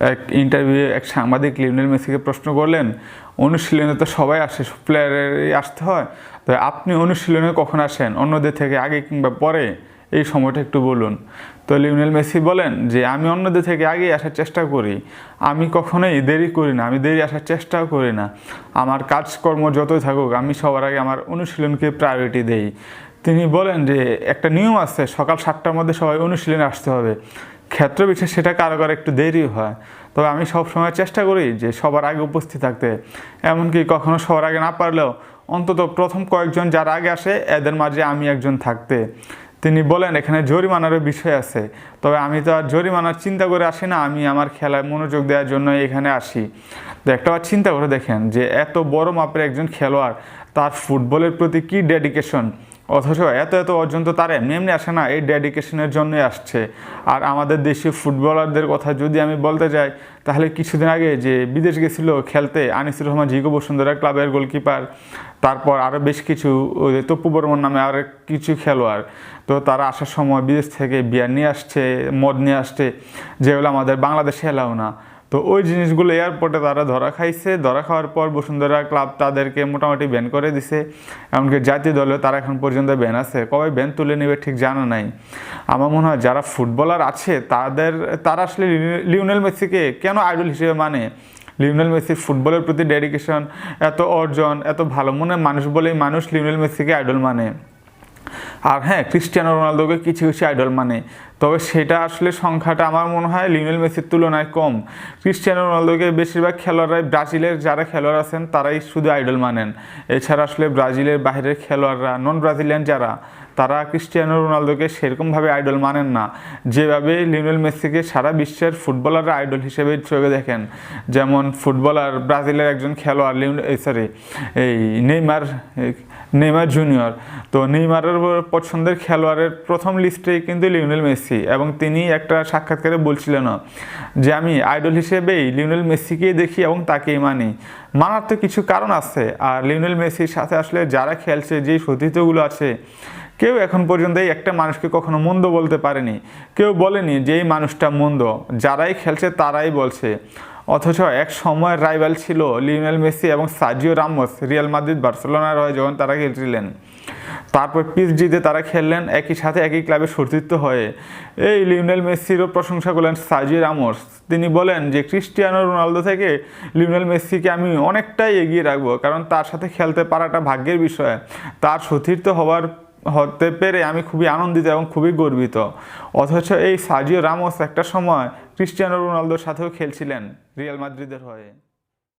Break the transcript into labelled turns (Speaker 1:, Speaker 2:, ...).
Speaker 1: এক ইন্টারভিউ এক সাংবাদিক লিওনেল মেসিকে প্রশ্ন করলেন, অনুশীলনে তো সবাই আসে, সব প্লেয়ারেরই আসতে হয়। তো আপনি অনুশীলনে কখন আসেন? অন্যদের থেকে আগে কিংবা পরে? এই সময়টা একটু বলুন। তো লিওনেল মেসি বলেন যে, আমি অন্যদের থেকে আগে আসার চেষ্টা করি। আমি কখনোই দেরি করি না, আমি দেরি আসার চেষ্টাও করি না। আমার কাজকর্ম যতই থাকুক, আমি সবার আগে আমার অনুশীলনকে প্রায়োরিটি দেই। তিনি বলেন যে, একটা নিয়ম আছে, সকাল সাতটার মধ্যে সবাই অনুশীলনে আসতে হবে। ক্ষেত্র বিশেষ সেটা কারও কারও একটু দেরি হয়। তবে আমি সব সময় চেষ্টা করি যে সবার আগে উপস্থিত থাকতে। এমনকি কখনো সবার আগে না পারলেও অন্তত প্রথম কয়েকজন যারা আগে আসে, এদের মাঝে আমি একজন থাকতে। তিনি বলেন, এখানে জরিমানারও বিষয় আছে। তবে আমি তো আর জরিমানার চিন্তা করে আসি না। আমি আমার খেলায় মনোযোগ দেওয়ার জন্য এখানে আসি। তো একটা চিন্তা করে দেখেন যে এত বড় মাপের একজন খেলোয়াড়, তার ফুটবলের প্রতি কী ডেডিকেশন অথচ এত এত অর্জন তো তার এমনি এমনি আসে না, এই ডেডিকেশনের জন্যই আসছে। আর আমাদের দেশীয় ফুটবলারদের কথা যদি আমি বলতে যাই, তাহলে কিছুদিন আগে যে বিদেশ গেছিল খেলতে আনিসুর রহমান জিগো বসুন্ধরা ক্লাবের গোলকিপার, তারপর আরও বেশ কিছু তপ্পু বর্মন নামে আর কিছু খেলোয়াড়, তো তারা আসার সময় বিদেশ থেকে বিয়ার নিয়ে আসছে, মদ নিয়ে আসছে যেগুলো আমাদের বাংলাদেশে এলাও না। তো ওই জিনিসগুলো এয়ারপোর্টে তারা ধরা খাইছে। ধরা খাওয়ার পর বসুন্ধরা ক্লাব তাদেরকে মোটামুটি ব্যান করে দিছে। এমনকি জাতীয় দলেও তারা এখন পর্যন্ত ব্যান আছে। কবে ব্যান তুলে নেবে ঠিক জানা নাই। আমার মনে হয় যারা ফুটবলার আছে, তাদের, তারা আসলে লিও- লিওনেল মেসিকে কেন আইডল হিসেবে মানে? লিওনেল মেসির ফুটবলের প্রতি ডেডিকেশন এত অর্জন, এত ভালো মনে মানুষ বলেই মানুষ লিওনেল মেসিকে আইডল মানে। আর হ্যাঁ ক্রিস্টিয়ানো রোনালদোকে কিছু কিছু আইডল মানে। তবে সেটা আসলে সংখ্যাটা আমার মনে হয় লিওনেল মেসির তুলনায় কম। ক্রিস্টিয়ানো রোনালদোকে বেশিরভাগ খেলোয়াড়রাই ব্রাজিলের যারা খেলোয়াড় আছেন, তারাই শুধু আইডল মানেন। এছাড়া আসলে ব্রাজিলের বাইরের খেলোয়াড়রা নন ব্রাজিলিয়ান যারা তারা ক্রিস্টিয়ানো রোনালদোকে সেরকমভাবে আইডল মানেন না। যেভাবে লিওনেল মেসিকে সারা বিশ্বের ফুটবলাররা আইডল হিসেবে চোখে দেখেন, যেমন ফুটবলার ব্রাজিলের একজন খেলোয়াড় লিওন সরি এই নেইমার নেইমার জুনিয়র। তো নেইমারের পছন্দের খেলোয়াড়ের প্রথম লিস্টেই কিন্তু লিওনেল মেসি এবং তিনি একটা সাক্ষাৎকারে বলছিলেন যে, আমি আইডল হিসেবেই লিওনেল মেসিকেই দেখি এবং তাকেই মানি। মানার তো কিছু কারণ আছে। আর লিওনেল মেসির সাথে আসলে যারা খেলছে, যেই সতীর্থগুলো আছে কেউ এখন পর্যন্ত এই একটা মানুষকে কখনো মন্দ বলতে পারেনি। কেউ বলেনি যে এই মানুষটা মন্দ। যারাই খেলছে তারাই বলছে। অথচ এক সময়ের রাইভাল ছিল লিওনেল মেসি এবং সাজিও রামোস, রিয়াল মাদ্রিদ, বার্সেলোনার হয়ে যখন তারা খেলছিলেন। তারপর পিএসজিতে তারা খেললেন একই সাথে একই ক্লাবে সতীর্থ হয়ে। এই লিওনেল মেসিরও প্রশংসা করলেন সাজিও রামোস। তিনি বলেন যে, ক্রিস্টিয়ানো রোনালদো থেকে লিওনেল মেসিকে আমি অনেকটাই এগিয়ে রাখব। কারণ তার সাথে খেলতে পারাটা ভাগ্যের বিষয়। তার সতীর্থ হওয়ার হতে পেরে আমি খুবই আনন্দিত এবং খুবই গর্বিত। অথচ এই সাজিও রামোস একটা সময় ক্রিস্টিয়ানো রোনালদোর সাথেও খেলছিলেন রিয়াল মাদ্রিদের হয়ে।